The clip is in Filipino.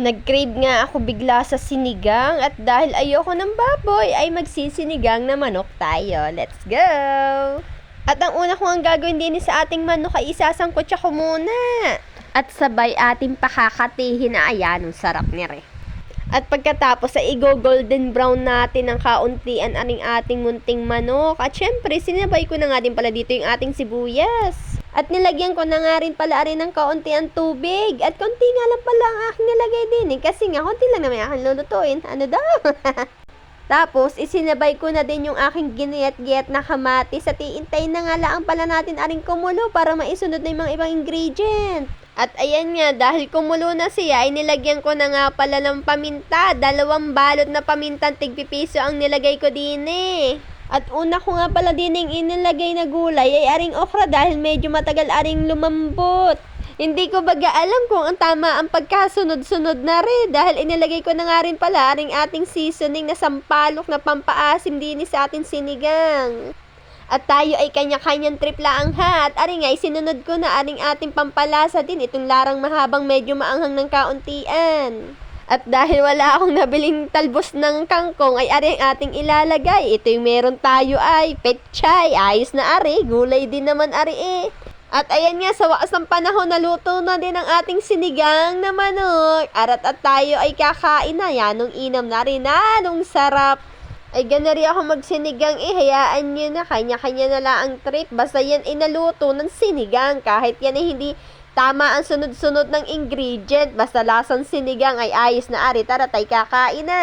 Nag-crave nga ako bigla sa sinigang at dahil ayoko ng baboy ay magsisinigang na manok tayo. Let's go! At ang una ko ang gagawin din sa ating manok ay isasangkot siya ko muna. At sabay ating pakakatihin na ayan, ang sarap niya rin. At pagkatapos ay i-golden brown natin ang kauntian aning ating munting manok. At syempre, sinabay ko na nga din pala dito yung ating sibuyas. At nilagyan ko na nga rin pala rin ng kauntian tubig. At konti nga lang pala ang aking nilagay din eh. Kasi nga, konti lang naman aking lulutuin. Ano daw? Tapos, isinabay ko na din yung aking giniyat-giyat na kamatis at iintay na nga lang pala natin aring kumulo para maisunod na yung mga ibang ingredient. At ayan nga, dahil kumulo na siya, ay nilagyan ko na nga pala ng paminta. Dalawang balot na pamintang tigpipiso ang nilagay ko din eh. At una ko nga pala din yung inilagay na gulay ay aring okra dahil medyo matagal aring lumambot. Hindi ko baga alam kung ang tama ang pagkasunod-sunod na rin dahil inilagay ko na nga rin pala aring ating seasoning na sampalok na pampaasim din sa ating sinigang. At tayo ay kanya-kanyang trip lang ha. At ari nga, sinunod ko na aring ating pampalasa din itong larang mahabang medyo maanghang ng kauntian. At dahil wala akong nabiling talbos ng kangkong, ay ari ang ating ilalagay. Ito yung meron tayo ay petchay. Ayos na ari, gulay din naman ari eh. At ayan nga, sa wakas ng panahon, naluto na din ang ating sinigang na manok. Arat at tayo ay kakain na. Yan, nung inam na rin na, nung sarap. Ay ganari ako magsinigang eh, hayaan nyo na, kanya-kanya na lang ang trip. Basta yan ay naluto ng sinigang. Kahit yan ay hindi tama ang sunod-sunod ng ingredient. Basta lasang sinigang ay ayos na ari. Tara, tayo kakain na.